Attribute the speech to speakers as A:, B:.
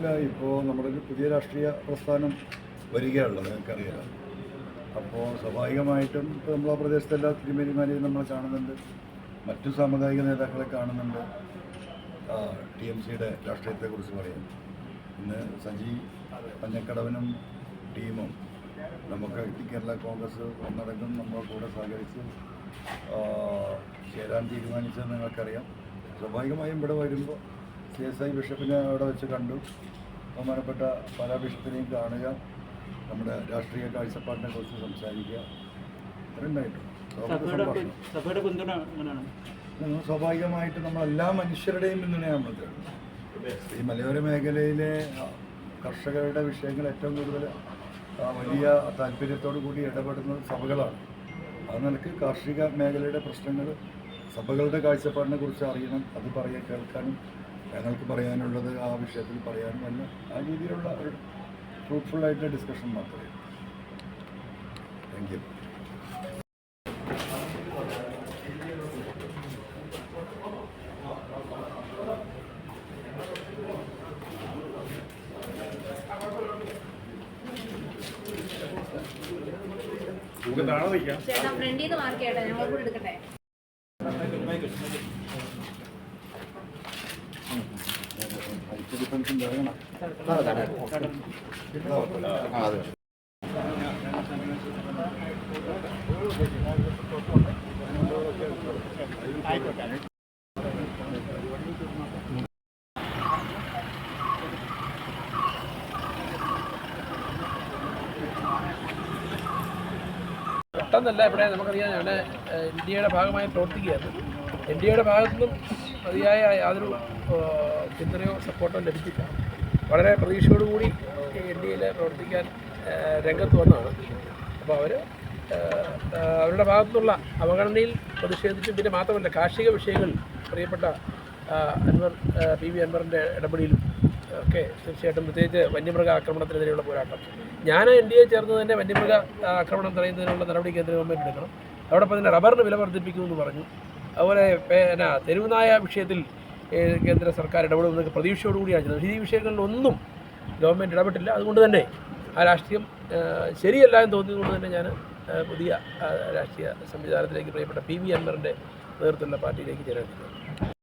A: അല്ല ഇപ്പോൾ നമ്മുടെ ഒരു പുതിയ രാഷ്ട്രീയ പ്രസ്ഥാനം വരികയുള്ളത് നിങ്ങൾക്കറിയാം. അപ്പോൾ സ്വാഭാവികമായിട്ടും ഇപ്പോൾ നമ്മളെ പ്രദേശത്തെല്ലാ തിരുമേനിമാരെയും നമ്മൾ കാണുന്നുണ്ട്. മറ്റു സാമുദായിക നേതാക്കളെ കാണുന്നുണ്ട്. ടി എം സിയുടെ രാഷ്ട്രീയത്തെക്കുറിച്ച് പറയാം. ഇന്ന് സജി പഞ്ഞക്കടവനും ടീമും നമുക്ക് കേരള കോൺഗ്രസ് ഒന്നടങ്കം നമ്മുടെ കൂടെ സഹകരിച്ച് ആ, ചേരാൻ തീരുമാനിച്ചത് നിങ്ങൾക്കറിയാം. സ്വാഭാവികമായും ഇവിടെ വരുമ്പോൾ സി എസ് ഐ ബിഷപ്പിനെ അവിടെ വെച്ച് കണ്ടു. ബഹുമാനപ്പെട്ട പല ബിഷപ്പിനെയും കാണുക നമ്മുടെ രാഷ്ട്രീയ കാഴ്ചപ്പാടിനെ കുറിച്ച് സംസാരിക്കുക. ഇത്രയുണ്ടായിട്ടും
B: സഭയുടെ പിന്തുണ എങ്ങനെയാണ്?
A: നമ്മൾ സ്വാഭാവികമായിട്ട് നമ്മൾ എല്ലാ മനുഷ്യരുടെയും പിന്തുണയാണ് നമ്മൾ തേടുന്നത്. ഈ മലയോര മേഖലയിലെ കർഷകരുടെ വിഷയങ്ങൾ ഏറ്റവും കൂടുതൽ വലിയ താല്പര്യത്തോടു കൂടി ഇടപെടുന്നത് സഭകളാണ്. ആ നിലയ്ക്ക് കാർഷിക മേഖലയുടെ പ്രശ്നങ്ങൾ സഭകളുടെ കാഴ്ചപ്പാടിനെ കുറിച്ച് അറിയണം അത് പറയാൻ കേൾക്കാനും ഞങ്ങൾക്ക് പറയാനുള്ളത് ആ വിഷയത്തിൽ പറയാനും അല്ല ആ രീതിയിലുള്ള ഒരു ഫ്രൂട്ട്ഫുൾ ആയിട്ടുള്ള ഡിസ്കഷൻ മാത്രമേ താങ്ക് യു
C: ചേട്ടാ ഫ്രണ്ടിൽ നിന്ന് മാർക്ക് ചെയ്യട്ടെ? ഞങ്ങൾ കൂടെ എടുക്കട്ടെ?
D: പെട്ടെന്നല്ല ഇവിടെ നമുക്കറിയാം ഇവിടെ ഇന്ത്യയുടെ ഭാഗമായി പ്രവർത്തിക്കുകയാണ്. എൻ ഡി എയുടെ ഭാഗത്തുനിന്നും മതിയായ യാതൊരു പിന്തുണയോ സപ്പോർട്ടോ ലഭിച്ചില്ല. വളരെ പ്രതീക്ഷയോടുകൂടി എൻ ഡി എയിൽ പ്രവർത്തിക്കാൻ രംഗത്ത് വന്നതാണ്. അപ്പോൾ അവർ അവരുടെ ഭാഗത്തുനിന്നുള്ള അവഗണനയിൽ പ്രതിഷേധിച്ചും പിന്നെ മാത്രമല്ല കാർഷിക വിഷയങ്ങളിൽ പ്രിയപ്പെട്ട അൻവർ പി വി അൻവറിന്റെ ഇടപെടലിലും ഒക്കെ തീർച്ചയായിട്ടും പ്രത്യേകിച്ച് വന്യമൃഗ ആക്രമണത്തിനെതിരെയുള്ള പോരാട്ടം. ഞാൻ എൻ ഡി എ ചേർന്ന് തന്നെ വന്യമൃഗ ആക്രമണം തടയുന്നതിനുള്ള നടപടി കേന്ദ്ര ഗവൺമെന്റ് എടുക്കണം. അതോടൊപ്പം തന്നെ റബ്ബറിന് വില വർദ്ധിപ്പിക്കുമെന്ന് പറഞ്ഞു. അതുപോലെ പിന്നെ തെരുവുനായ വിഷയത്തിൽ കേന്ദ്ര സർക്കാർ ഇടപെടുമെന്നൊക്കെ പ്രതീക്ഷയോടുകൂടിയാണ് ചെയ്തത് ഈ വിഷയങ്ങളിലൊന്നും ഗവൺമെന്റ് ഇടപെട്ടില്ല. അതുകൊണ്ട് തന്നെ ആ രാഷ്ട്രീയം ശരിയല്ല എന്ന് തോന്നിയതുകൊണ്ട് തന്നെ ഞാൻ പുതിയ രാഷ്ട്രീയ സംവിധാനത്തിലേക്ക് പ്രിയപ്പെട്ട പി വി അൻവറിന്റെ നേതൃത്വത്തിലുള്ള പാർട്ടിയിലേക്ക് ചേരാൻ